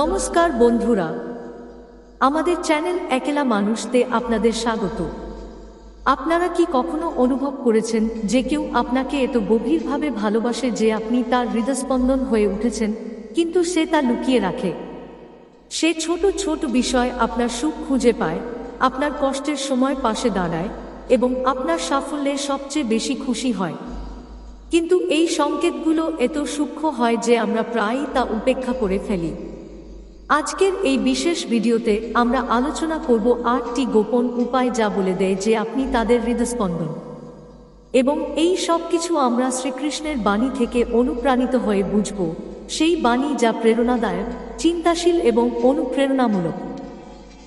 নমস্কার বন্ধুরা। আমাদের চ্যানেল একেলা মানুষতে আপনাদের স্বাগত। আপনারা কি কখনো অনুভব করেছেন যে কেউ আপনাকে এত গভীরভাবে ভালোবাসে যে আপনি তার হৃদস্পন্দন হয়ে উঠেছেন, কিন্তু সে তা লুকিয়ে রাখে? সে ছোট ছোট বিষয় আপনার সুখ খুঁজে পায়, আপনার কষ্টের সময় পাশে দাঁড়ায় এবং আপনার সাফল্যে সবচেয়ে বেশি খুশি হয়। কিন্তু এই সংকেতগুলো এত সূক্ষ্ম হয় যে আমরা প্রায়ই তা উপেক্ষা করে ফেলি। আজকের এই বিশেষ ভিডিওতে আমরা আলোচনা করব আটটি গোপন উপায় যা বলে দেয় যে আপনি তাদের হৃদস্পন্দন। এবং এই সব কিছু আমরা শ্রীকৃষ্ণের বাণী থেকে অনুপ্রাণিত হয়ে বুঝব, সেই বাণী যা প্রেরণাদায়ক, চিন্তাশীল এবং অনুপ্রেরণামূলক।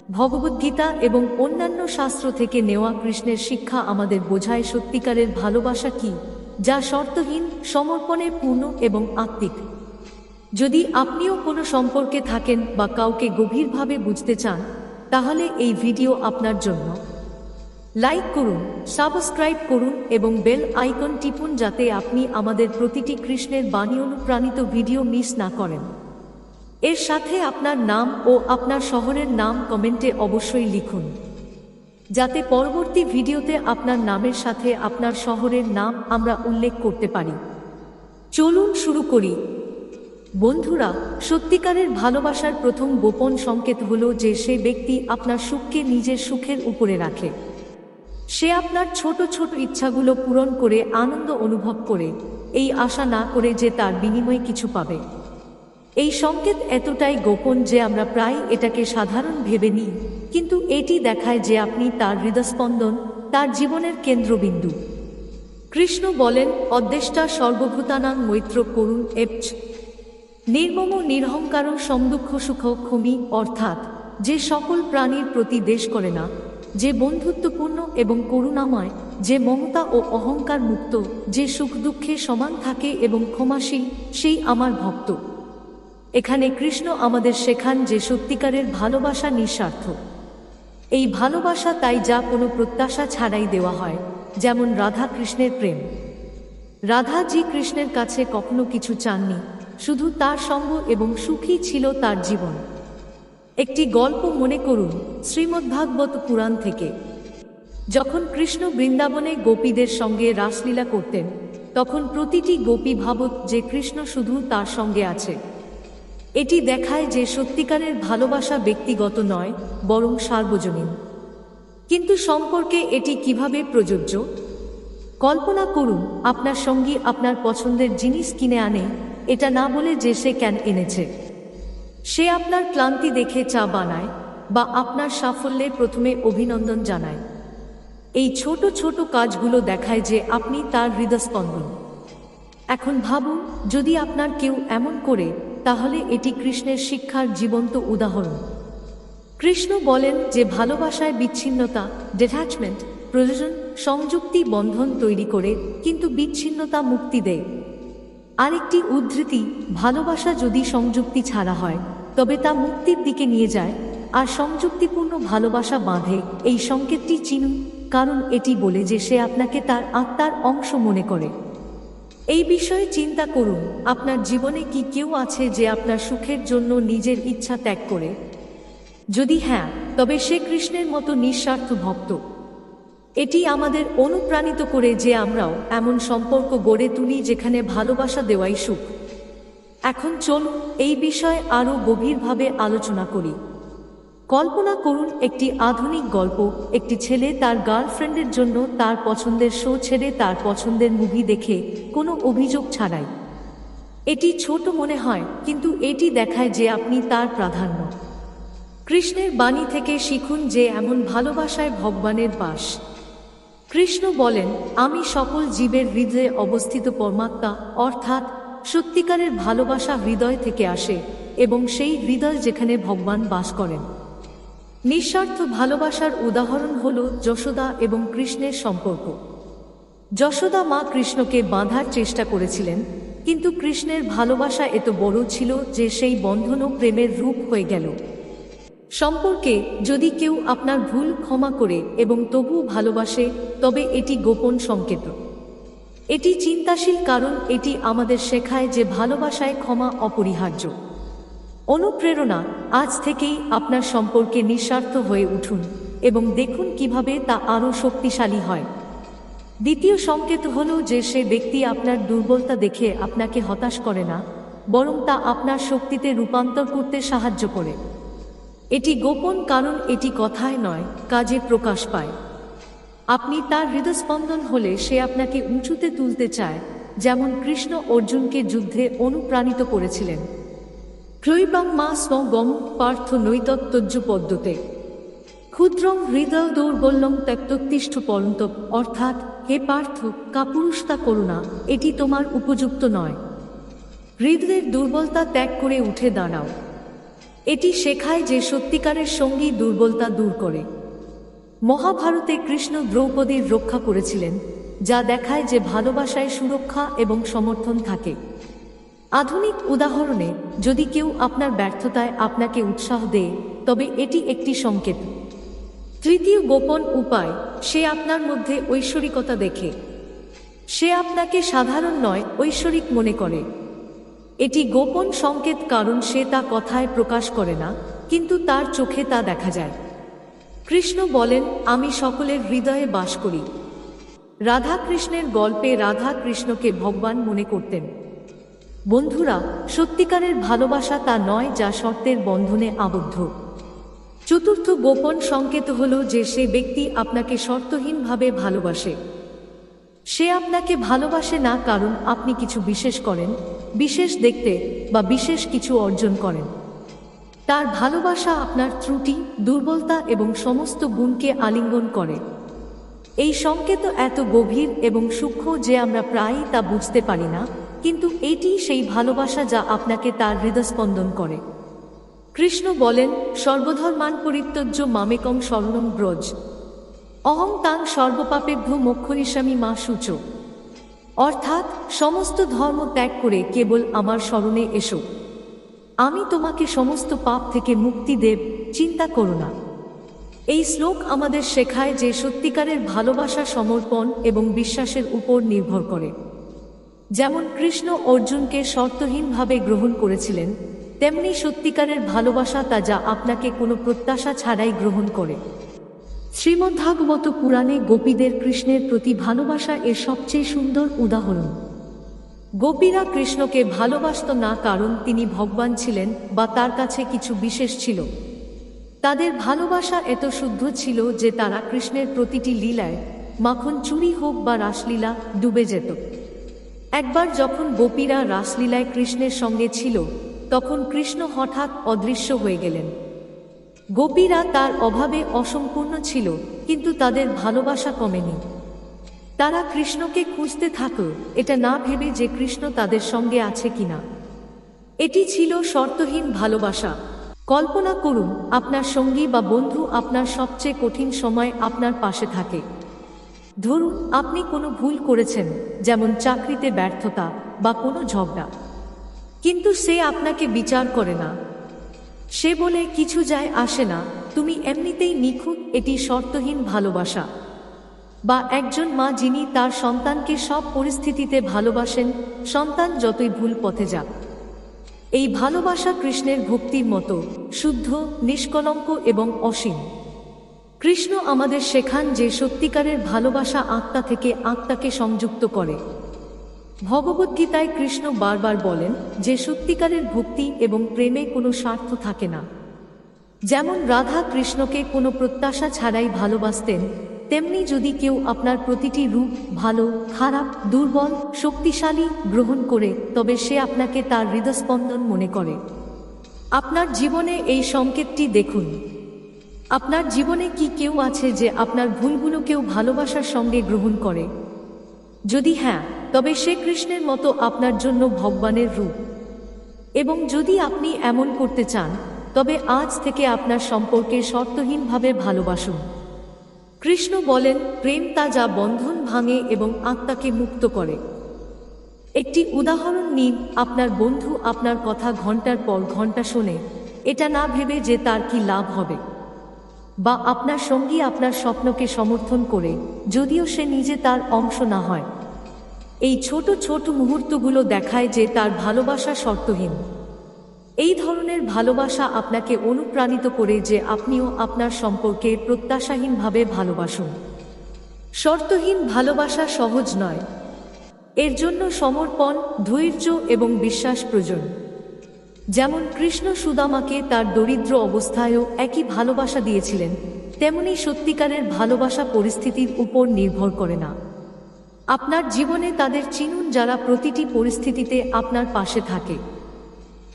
ভগবদ্গীতা এবং অন্যান্য শাস্ত্র থেকে নেওয়া কৃষ্ণের শিক্ষা আমাদের বোঝায় সত্যিকারের ভালোবাসা কি, যা শর্তহীন, সমর্পণে পূর্ণ এবং আত্মিক। যদি আপনিও কোনো সম্পর্কে থাকেন বা কাউকে গভীরভাবে বুঝতে চান, তাহলে এই ভিডিও আপনার জন্য। লাইক করুন, সাবস্ক্রাইব করুন এবং বেল আইকন টিপুন যাতে আপনি আমাদের প্রতিটি কৃষ্ণের বাণী অনুপ্রাণিত ভিডিও মিস না করেন। এর সাথে আপনার নাম ও আপনার শহরের নাম কমেন্টে অবশ্যই লিখুন। যাতে পরবর্তী ভিডিওতে আপনার নামের সাথে আপনার শহরের নাম আমরা উল্লেখ করতে পারি। চলুন শুরু করি। বন্ধুরা, সত্যিকারের ভালোবাসার প্রথম গোপন সংকেত হল যে সে ব্যক্তি আপনার সুখকে নিজের সুখের উপরে রাখে। সে আপনার ছোট ছোট ইচ্ছাগুলো পূরণ করে আনন্দ অনুভব করে। এই আশা না করে যে তার বিনিময়ে কিছু পাবে। এই সংকেত এতটাই গোপন যে আমরা প্রায় এটাকে সাধারণ ভেবে নিই। কিন্তু এটি দেখায় যে আপনি তার হৃদস্পন্দন, তার জীবনের কেন্দ্রবিন্দু। কৃষ্ণ বলেন, অদ্দেষ্টা সর্বভূতানাং মৈত্র করুণ, এপচ। নির্মম নিরহংকার, সমদুঃখ সুখ ক্ষমি অর্থাৎ যে সকল প্রাণীর প্রতি দেশ করে না, যে বন্ধুত্বপূর্ণ এবং করুণাময়, যে মমতা ও অহংকার মুক্ত, যে সুখ দুঃখে সমান থাকে এবং ক্ষমাশীল, সেই আমার ভক্ত। এখানে কৃষ্ণ আমাদের শেখান যে সত্যিকারের ভালোবাসা নিঃস্বার্থ। এই ভালোবাসা তাই যা কোনো প্রত্যাশা ছাড়াই দেওয়া হয়, যেমন রাধা কৃষ্ণের প্রেম। রাধাজি কৃষ্ণের কাছে কখনো কিছু চাননি শুধু তার সঙ্গ এবং সুখী ছিল তার জীবন। একটি গল্প মনে করুন, শ্রীমদ্ভাগবত পুরাণ থেকে। যখন কৃষ্ণ বৃন্দাবনে গোপীদের সঙ্গে রাসলীলা করতেন, তখন প্রতিটি গোপী ভাবত যে কৃষ্ণ শুধু তার সঙ্গে আছে। এটি দেখায় যে সত্যিকারের ভালোবাসা ব্যক্তিগত নয়, বরং সার্বজনীন। কিন্তু সম্পর্কে এটি কীভাবে প্রযোজ্য? কল্পনা করুন, আপনার সঙ্গী আপনার পছন্দের জিনিস কিনে আনে এটা না বলে যে সে কেন এনেছে। সে আপনার ক্লান্তি দেখে চা বানায় বা আপনার সাফল্যে প্রথমে অভিনন্দন জানায়। এই ছোট ছোট কাজগুলো দেখায় যে আপনি তার হৃদস্পন্দন। এখন ভাবুন, যদি আপনার কেউ এমন করে, তাহলে এটি কৃষ্ণের শিক্ষার জীবন্ত উদাহরণ। কৃষ্ণ বলেন যে ভালোবাসায় বিচ্ছিন্নতা ডিট্যাচমেন্ট প্রয়োজন, সংযুক্তি, বন্ধন তৈরি করে, কিন্তু বিচ্ছিন্নতা মুক্তি দেয়। আরেকটি উদ্ধৃতি ভালোবাসা যদি সংযুক্তি ছাড়া হয়, তবে তা মুক্তির দিকে নিয়ে যায়, আর সংযুক্তিপূর্ণ ভালোবাসা বাঁধে এই সংকেতটি চিনুন, কারণ এটি বলে যে সে আপনাকে তার আত্মার অংশ মনে করে। এই বিষয়ে চিন্তা করুন, আপনার জীবনে কি কেউ আছে যে আপনার সুখের জন্য নিজের ইচ্ছা ত্যাগ করে? যদি হ্যাঁ তবে সে কৃষ্ণের মতো নিঃস্বার্থ ভক্ত। এটি আমাদের অনুপ্রাণিত করে যে আমরাও এমন সম্পর্ক গড়ে তুলি যেখানে ভালোবাসা দেওয়াই সুখ। এখন চলুন এই বিষয়ে আরও গভীরভাবে আলোচনা করি। কল্পনা করুন একটি আধুনিক গল্প, একটি ছেলে তার গার্লফ্রেন্ডের জন্য তার পছন্দের শো ছেড়ে তার পছন্দের মুভি দেখে কোনো অভিযোগ ছাড়াই। এটি ছোট মনে হয়, কিন্তু এটি দেখায় যে আপনি তার প্রাধান্য। কৃষ্ণের বাণী থেকে শিখুন যে এমন ভালোবাসায় ভগবানের বাস। কৃষ্ণ বলেন, আমি সকল জীবের হৃদয়ে অবস্থিত পরমাত্মা, অর্থাৎ সত্যিকারের ভালোবাসা হৃদয় থেকে আসে এবং সেই হৃদয় যেখানে ভগবান বাস করেন। নিঃস্বার্থ ভালোবাসার উদাহরণ হল যশোদা এবং কৃষ্ণের সম্পর্ক। যশোদা মা কৃষ্ণকে বাঁধার চেষ্টা করেছিলেন, কিন্তু কৃষ্ণের ভালোবাসা এত বড় ছিল যে সেই বন্ধনও প্রেমের রূপ হয়ে গেল। সম্পর্কে যদি কেউ আপনার ভুল ক্ষমা করে এবং তবু ভালোবাসে, তবে এটি গোপন সংকেত। এটি চিন্তাশীল কারণ এটি আমাদের শেখায় যে ভালোবাসায় ক্ষমা অপরিহার্য। অনুপ্রেরণা আজ থেকেই আপনার সম্পর্কে নিঃস্বার্থ হয়ে উঠুন এবং দেখুন কীভাবে তা আরও শক্তিশালী হয়। দ্বিতীয় সংকেত হল যে সে ব্যক্তি আপনার দুর্বলতা দেখে আপনাকে হতাশ করে না, বরং তা আপনার শক্তিতে রূপান্তর করতে সাহায্য করে। এটি গোপন কারণ, এটি কথায় নয়, কাজে প্রকাশ পায়। আপনি তার হৃদস্পন্দন হলে সে আপনাকে উঁচুতে তুলতে চায়, যেমন কৃষ্ণ অর্জুনকে যুদ্ধে অনুপ্রাণিত করেছিলেন। ক্লৈবং মা স্ব গম পার্থ নৈতত্তজ্য পদ্মতে ক্ষুদ্রং হৃদয় দৌর্বল্যং ত্যক্তোত্তিষ্ঠ পরন্ত, অর্থাৎ, হে পার্থ কাপুরুষতা করুণা এটি তোমার উপযুক্ত নয়। হৃদয়ের দুর্বলতা ত্যাগ করে উঠে দাঁড়াও। এটি শেখায় যে সত্যিকারের সঙ্গী দুর্বলতা দূর করে। মহাভারতে কৃষ্ণ দ্রৌপদীর রক্ষা করেছিলেন, যা দেখায় যে ভালোবাসায় সুরক্ষা এবং সমর্থন থাকে। আধুনিক উদাহরণে, যদি কেউ আপনার ব্যর্থতায় আপনাকে উৎসাহ দেয়, তবে এটি একটি সংকেত। তৃতীয় গোপন উপায়, সে আপনার মধ্যে ঐশ্বরিকতা দেখে। সে আপনাকে সাধারণ নয়, ঐশ্বরিক মনে করে। এটি গোপন সংকেত কারণ সে তা কথায় প্রকাশ করে না, কিন্তু তার চোখে তা দেখা যায়। কৃষ্ণ বলেন, আমি সকলের হৃদয়ে বাস করি। রাধা কৃষ্ণের গল্পে রাধা কৃষ্ণকে ভগবান মনে করতেন। বন্ধুরা, সত্যিকারের ভালোবাসা তা নয় যা শর্তের বন্ধনে আবদ্ধ। চতুর্থ গোপন সংকেত হল যে সে ব্যক্তি আপনাকে শর্তহীনভাবে ভালোবাসে। সে আপনাকে ভালোবাসে না কারণ আপনি কিছু বিশেষ করেন, বিশেষ দেখতে বা বিশেষ কিছু অর্জন করেন। তার ভালোবাসা আপনার ত্রুটি, দুর্বলতা এবং সমস্ত গুণকে আলিঙ্গন করে। এই সংকেত এত গভীর এবং সূক্ষ্ম যে আমরা প্রায়ই তা বুঝতে পারি না, কিন্তু এটি সেই ভালোবাসা যা আপনাকে তার হৃদস্পন্দন করে। কৃষ্ণ বলেন সর্বধর্মান পরিত্যজ্য মামেকং স্বর্ণম ব্রজ। অহং তাং সর্বপাপেভ্য মোক্ষরিস্বামী মা সূচ। অর্থাৎ সমস্ত ধর্ম ত্যাগ করে কেবল আমার স্মরণে এসো। আমি তোমাকে সমস্ত পাপ থেকে মুক্তি দেব, চিন্তা করো না। এই শ্লোক আমাদের শেখায় যে সত্যিকারের ভালোবাসা সমর্পণ এবং বিশ্বাসের উপর নির্ভর করে। যেমন কৃষ্ণ অর্জুনকে শর্তহীনভাবে গ্রহণ করেছিলেন, তেমনি সত্যিকারের ভালোবাসা তা যা আপনাকে কোনো প্রত্যাশা ছাড়াই গ্রহণ করে। শ্রীমদ্ভাগবত পুরাণে গোপীদের কৃষ্ণের প্রতি ভালোবাসা এর সবচেয়ে সুন্দর উদাহরণ। গোপীরা কৃষ্ণকে ভালোবাসত না কারণ তিনি ভগবান ছিলেন বা তার কাছে কিছু বিশেষ ছিল। তাদের ভালোবাসা এত শুদ্ধ ছিল যে তারা কৃষ্ণের প্রতিটি লীলায় মাখন চুরি হোক বা রাসলীলা ডুবে যেত। একবার যখন গোপীরা রাসলীলায় কৃষ্ণের সঙ্গে ছিল, তখন কৃষ্ণ হঠাৎ অদৃশ্য হয়ে গেলেন। গোপীরা তার অভাবে অসম্পূর্ণ ছিল, কিন্তু তাদের ভালোবাসা কমেনি। তারা কৃষ্ণকে খুঁজতে থাকল এটা না ভেবে যে কৃষ্ণ তাদের সঙ্গে আছে কিনা। এটি ছিল শর্তহীন ভালোবাসা। কল্পনা করুন, আপনার সঙ্গী বা বন্ধু আপনার সবচেয়ে কঠিন সময় আপনার পাশে থাকে। ধরুন, আপনি কোনো ভুল করেছেন, যেমন চাকরিতে ব্যর্থতা বা কোনো ঝগড়া। কিন্তু সে আপনাকে বিচার করে না। সে বলে, কিছু যায় আসে না। তুমি এমনিতেই নিখুঁত, এটি শর্তহীন ভালোবাসা। বা একজন মা, যিনি তার সন্তানকে সব পরিস্থিতিতে ভালোবাসেন, সন্তান যতই ভুল পথে যাক। এই ভালোবাসা কৃষ্ণের ভক্তির মতো, শুদ্ধ, নিষ্কলঙ্ক এবং অসীম। কৃষ্ণ আমাদের শেখান যে সত্যিকারের ভালোবাসা আত্মা থেকে আত্মাকে সংযুক্ত করে। ভগবদ্গীতায় কৃষ্ণ বারবার বলেন যে সত্যিকারের ভক্তি এবং প্রেমে কোনো স্বার্থ থাকে না। যেমন রাধা কৃষ্ণকে কোনো প্রত্যাশা ছাড়াই ভালোবাসতেন, তেমনি যদি কেউ আপনার প্রতিটি রূপ ভালো, খারাপ, দুর্বল, শক্তিশালী গ্রহণ করে, তবে সে আপনাকে তার হৃদস্পন্দন মনে করে। আপনার জীবনে এই সংকেতটি দেখুন। আপনার জীবনে কি কেউ আছে যে আপনার ভুলগুলোকেও ভালোবাসার সঙ্গে গ্রহণ করে? যদি হ্যাঁ তবে সে কৃষ্ণের মতো আপনার জন্য ভগবানের রূপ। এবং যদি আপনি এমন করতে চান, তবে আজ থেকে আপনার সম্পর্কে শর্তহীনভাবে ভালোবাসুন। কৃষ্ণ বলেন, প্রেম তা যা বন্ধন ভাঙে এবং আত্মাকে মুক্ত করে। একটি উদাহরণ নিন, আপনার বন্ধু আপনার কথা ঘণ্টার পর ঘণ্টা শোনে, এটা না ভেবে যে তার কি লাভ হবে। বা আপনার সঙ্গী আপনার স্বপ্নকে সমর্থন করে, যদিও সে নিজে তার অংশ না হয়। এই ছোট ছোট মুহূর্তগুলো দেখায় যে তার ভালোবাসা শর্তহীন। এই ধরনের ভালোবাসা আপনাকে অনুপ্রাণিত করে যে আপনিও আপনার সম্পর্কে প্রত্যাশাহীনভাবে ভালোবাসুন। শর্তহীন ভালোবাসা সহজ নয়। এর জন্য সমর্পণ, ধৈর্য এবং বিশ্বাস প্রয়োজন। যেমন কৃষ্ণ সুদামাকে তার দরিদ্র অবস্থায়ও একই ভালোবাসা দিয়েছিলেন, তেমনি সত্যিকারের ভালোবাসা পরিস্থিতির উপর নির্ভর করে না। আপনার জীবনে তাদের চিনুন যারা প্রতিটি পরিস্থিতিতে আপনার পাশে থাকে।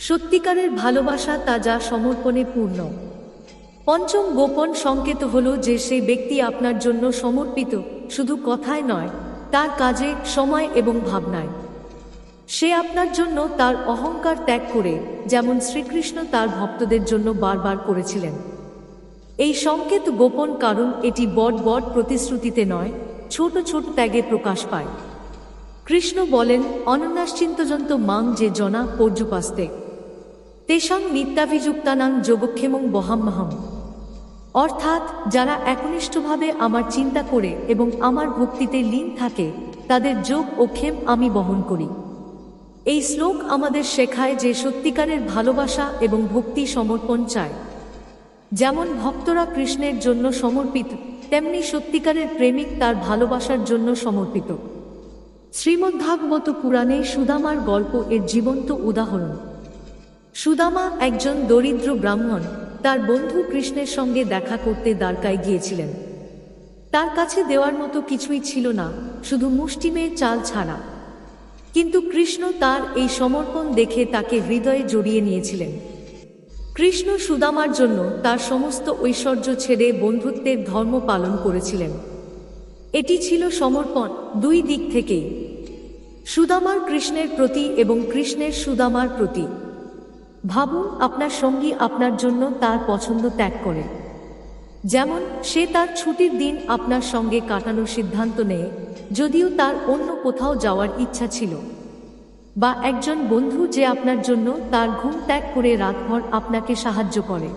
সত্যিকারের ভালোবাসা তা যা সমর্পণে পূর্ণ। পঞ্চম গোপন সংকেত হল যে সেই ব্যক্তি আপনার জন্য সমর্পিত, শুধু কথায় নয়, তার কাজে, সময় এবং ভাবনায়। সে আপনার জন্য তার অহংকার ত্যাগ করে, যেমন শ্রীকৃষ্ণ তার ভক্তদের জন্য বারবার করেছিলেন। এই সংকেত গোপন কারণ এটি বট বট প্রতিশ্রুতিতে নয় ছোট ছোট ত্যাগে প্রকাশ পায়। কৃষ্ণ বলেন, অনন্যাশ্চিন্তজন্ত মাং যে জনা পর্যুপাস্তে। তেষাং নিত্যাভিযুক্তানাং যোগক্ষেমং বহাম্মাহম। অর্থাৎ, যারা একনিষ্ঠভাবে আমার চিন্তা করে এবং আমার ভক্তিতে লীন থাকে, তাদের যোগ ও ক্ষেম আমি বহন করি। এই শ্লোক আমাদের শেখায় যে সত্যিকারের ভালোবাসা এবং ভক্তি সমর্পণ চায়। যেমন ভক্তরা কৃষ্ণের জন্য সমর্পিত তেমনি সত্যিকারের প্রেমিক তার ভালোবাসার জন্য সমর্পিত। শ্রীমদ্ভাগবত পুরাণে সুদামার গল্প এর জীবন্ত উদাহরণ। সুদামা একজন দরিদ্র ব্রাহ্মণ, তার বন্ধু কৃষ্ণের সঙ্গে দেখা করতে দ্বারকায় গিয়েছিলেন। তার কাছে দেওয়ার মতো কিছুই ছিল না, শুধু মুষ্টিমেয় চাল ছাড়া। কিন্তু কৃষ্ণ তার এই সমর্পণ দেখে তাকে হৃদয়ে জড়িয়ে নিয়েছিলেন। কৃষ্ণ সুদামার জন্য তার সমস্ত ঐশ্বর্য ছেড়ে বন্ধুত্বের ধর্ম পালন করেছিলেন। এটি ছিল সমর্পণ দুই দিক থেকেই। সুদামার কৃষ্ণের প্রতি এবং কৃষ্ণের সুদামার প্রতি। ভাবুন আপনার সঙ্গী আপনার জন্য তার পছন্দ ত্যাগ করে। যেমন সে তার ছুটির দিন আপনার সঙ্গে কাটানোর সিদ্ধান্ত নেয়, যদিও তার অন্য কোথাও যাওয়ার ইচ্ছা ছিল। বা একজন বন্ধু যে আপনার জন্য তার ঘুম ত্যাগ করে রাতভর আপনাকে সাহায্য করে।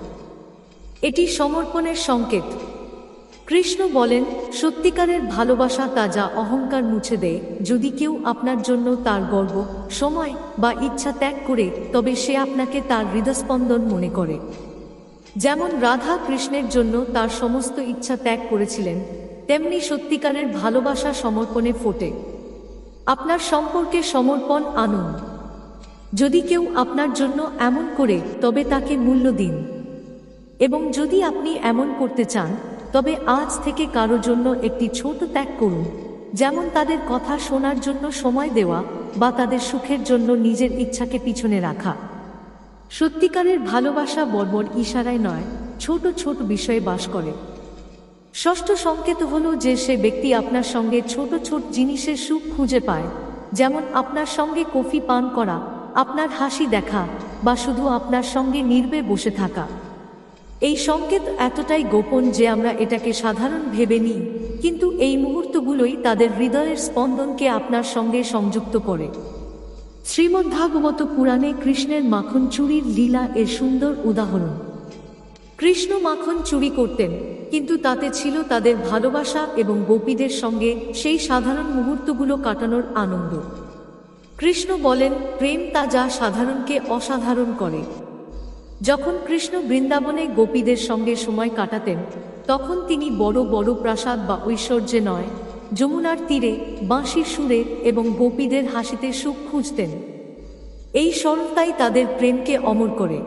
এটি সমর্পণের সংকেত। কৃষ্ণ বলেন, সত্যিকারের ভালোবাসা তা যা অহংকার মুছে দেয়। যদি কেউ আপনার জন্য তার গর্ব, সময় বা ইচ্ছা ত্যাগ করে, তবে সে আপনাকে তার হৃদস্পন্দন মনে করে। যেমন রাধা কৃষ্ণের জন্য তার সমস্ত ইচ্ছা ত্যাগ করেছিলেন, তেমনি সত্যিকারের ভালোবাসা সমর্পণে ফোটে। আপনার সম্পর্কে সমর্পণ আনুন যদি কেউ আপনার জন্য এমন করে, তবে তাকে মূল্য দিন। এবং যদি আপনি এমন করতে চান, তবে আজ থেকে কারও জন্য একটি ছোট ত্যাগ করুন, যেমন তাদের কথা শোনার জন্য সময় দেওয়া বা তাদের সুখের জন্য নিজের ইচ্ছাকে পিছনে রাখা। সত্যিকারের ভালোবাসা বর্বর ইশারায় নয়, ছোট ছোট বিষয়ে বাস করে। ষষ্ঠ সংকেত হলো যে সে ব্যক্তি আপনার সঙ্গে ছোট ছোট জিনিসের সুখ খুঁজে পায়। যেমন আপনার সঙ্গে কফি পান করা, আপনার হাসি দেখা, বা শুধু আপনার সঙ্গে নির্বে বসে থাকা। এই সংকেত এতটাই গোপন যে আমরা এটাকে সাধারণ ভেবে নিই, কিন্তু এই মুহূর্তগুলোই তাদের হৃদয়ের স্পন্দনকে আপনার সঙ্গে সংযুক্ত করে। শ্রীমদ্ভাগবত পুরাণে কৃষ্ণের মাখন চুরির লীলা এর সুন্দর উদাহরণ। কৃষ্ণ মাখন চুরি করতেন কিন্তু তাতে ছিল তাদের ভালোবাসা এবং গোপীদের সঙ্গে সেই সাধারণ মুহূর্তগুলো কাটানোর আনন্দ। কৃষ্ণ বলেন, প্রেম তা যা সাধারণকে অসাধারণ করে। যখন কৃষ্ণ বৃন্দাবনে গোপীদের সঙ্গে সময় কাটাতেন, তখন তিনি বড় বড় প্রাসাদ বা ঐশ্বর্যে নয়, যমুনার তীরে, বাঁশির সুরে এবং গোপীদের হাসিতে সুখ খুঁজতেন। এই সরলতাই তাদের প্রেমকে অমর করে।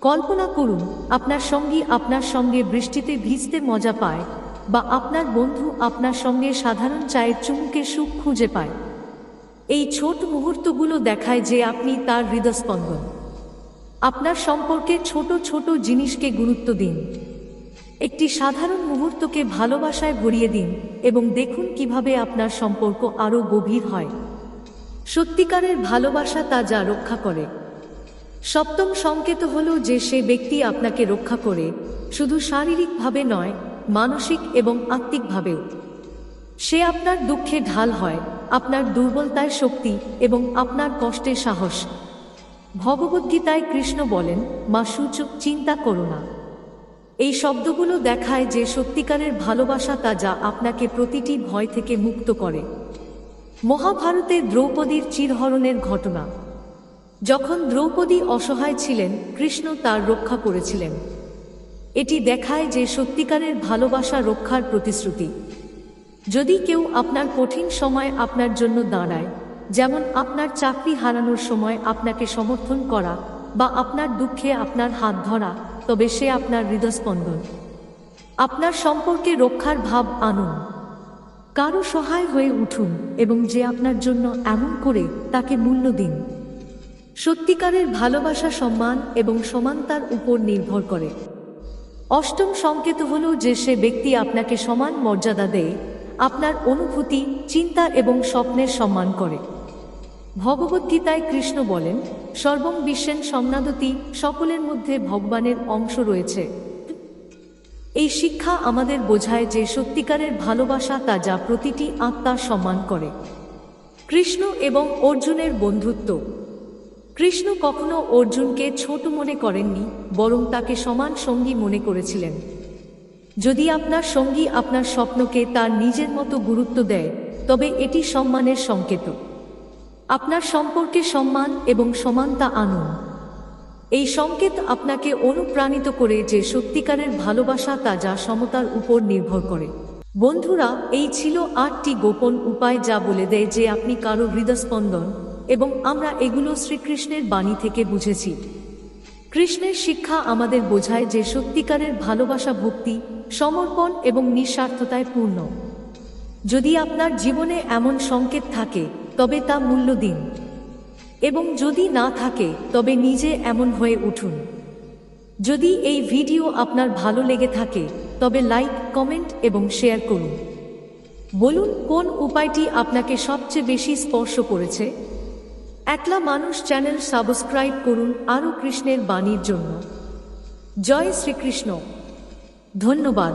কল্পনা করুন, আপনার সঙ্গী আপনার সঙ্গে বৃষ্টিতে ভিজতে মজা পায়, বা আপনার বন্ধু আপনার সঙ্গে সাধারণ চায়ের চুমুকে সুখ খুঁজে পায়। এই ছোট মুহূর্তগুলো দেখায় যে আপনি তার হৃদস্পন্দন। আপনার সম্পর্কে ছোট ছোট জিনিসকে গুরুত্ব দিন। একটি সাধারণ মুহূর্তকে ভালোবাসায় ভরিয়ে দিন এবং দেখুন কীভাবে আপনার সম্পর্ক আরও গভীর হয়। সত্যিকারের ভালোবাসা তা যা রক্ষা করে। সপ্তম সংকেত হল যে সে ব্যক্তি আপনাকে রক্ষা করে, শুধু শারীরিকভাবে নয়, মানসিক এবং আত্মিকভাবেও। সে আপনার দুঃখে ঢাল হয়, আপনার দুর্বলতায় শক্তি এবং আপনার কষ্টে সাহস। ভগবদ্গীতায় কৃষ্ণ বলেন, মা সূচক চিন্তা করো না। এই শব্দগুলো দেখায় যে সত্যিকারের ভালোবাসা তা যা আপনাকে প্রতিটি ভয় থেকে মুক্ত করে। মহাভারতে দ্রৌপদীর চিরহরণের ঘটনা। যখন দ্রৌপদী অসহায় ছিলেন, কৃষ্ণ তার রক্ষা করেছিলেন। এটি দেখায় যে সত্যিকারের ভালোবাসা রক্ষার প্রতিশ্রুতি। যদি কেউ আপনার কঠিন সময় আপনার জন্য দাঁড়ায়, যেমন আপনার চাকরি হারানোর সময় আপনাকে সমর্থন করা বা আপনার দুঃখে আপনার হাত ধরা, তবে সে আপনার হৃদস্পন্দন। আপনার সম্পর্কে রক্ষার ভাব আনুন। কারও সহায় হয়ে উঠুন এবং যে আপনার জন্য এমন করে তাকে মূল্য দিন। সত্যিকারের ভালোবাসা সম্মান এবং সমানতার উপর নির্ভর করে। অষ্টম সংকেত হল যে সে ব্যক্তি আপনাকে সমান মর্যাদা দেয়, আপনার অনুভূতি, চিন্তা এবং স্বপ্নের সম্মান করে। ভগবদ্গীতায় কৃষ্ণ বলেন, সর্বং বিশ্বেন সম্নাদতি, সকলের মধ্যে ভগবানের অংশ রয়েছে। এই শিক্ষা আমাদের বোঝায় যে সত্যিকারের ভালোবাসা তা যা প্রতিটি আত্মা সম্মান করে। কৃষ্ণ এবং অর্জুনের বন্ধুত্ব। কৃষ্ণ কখনো অর্জুনকে ছোট মনে করেননি, বরং তাকে সমান সঙ্গী মনে করেছিলেন। যদি আপনার সঙ্গী আপনার স্বপ্নকে তার নিজের মতো গুরুত্ব দেয়, তবে এটি সম্মানের সংকেত। আপনার সম্পর্কে সম্মান এবং সমানতা আনুন। এই সংকেত আপনাকে অনুপ্রাণিত করে যে সত্যিকারের ভালোবাসা তা যা সমতার উপর নির্ভর করে। বন্ধুরা, এই ছিল আটটি গোপন উপায় যা বলে দেয় যে আপনি কারও হৃদস্পন্দন এবং আমরা এগুলো শ্রীকৃষ্ণের বাণী থেকে বুঝেছি। কৃষ্ণের শিক্ষা আমাদের বোঝায় যে সত্যিকারের ভালোবাসা ভক্তি, সমর্পণ এবং নিঃস্বার্থতায় পূর্ণ। যদি আপনার জীবনে এমন সংকেত থাকে, তবে তা মূল্য দিন। এবং যদি না থাকে, তবে নিজে এমন হয়ে উঠুন। যদি এই ভিডিও আপনার ভালো লেগে থাকে, তবে লাইক, কমেন্ট এবং শেয়ার করুন। বলুন কোন উপায়টি আপনাকে সবচেয়ে বেশি স্পর্শ করেছে? একলা মানুষ চ্যানেল সাবস্ক্রাইব করুন আরও কৃষ্ণের বাণীর জন্য। জয় শ্রীকৃষ্ণ। ধন্যবাদ।